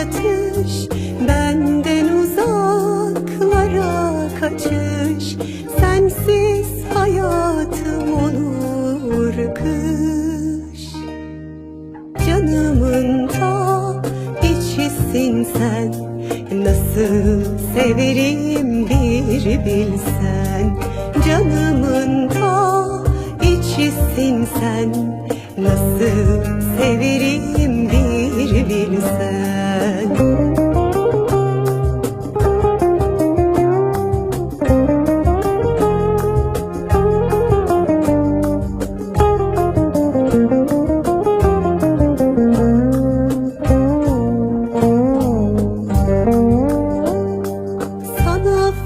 Dolaş çatış benden uzaklara kaçış. Sensiz hayatım olur kış. Canımın ta içisin sen. Nasıl severim bir bilsen. Canımın ta içisin sen. Nasıl severim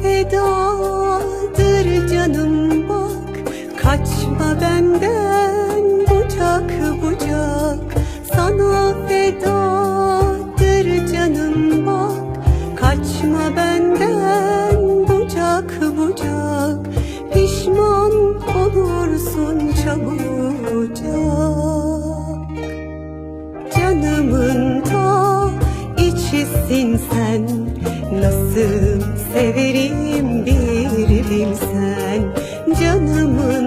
fedadır canım bak. Kaçma benden bucak bucak. Sana fedadır canım bak. Kaçma benden bucak bucak. Pişman olursun çabucak. Canımın ta içisin sen Nasıl severim bir bilsen Canımın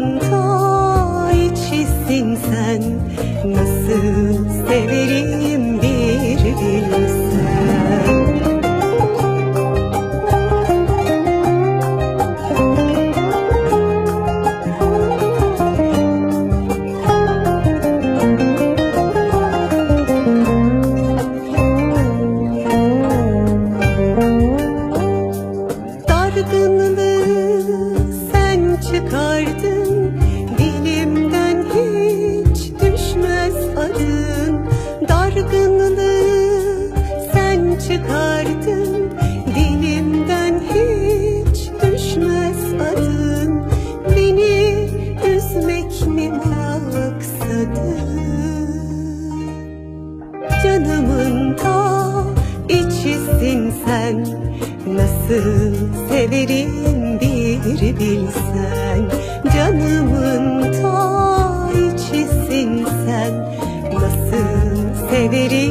çıkardın. Dilimden hiç düşmez adın Dargınlığı sen çıkardın. Dilimden hiç düşmez adın Beni üzmek mi maksadın? Canımın ta içisin sen. Nasıl severim bir bilsen Canımın ta içisin sen. Nasıl severim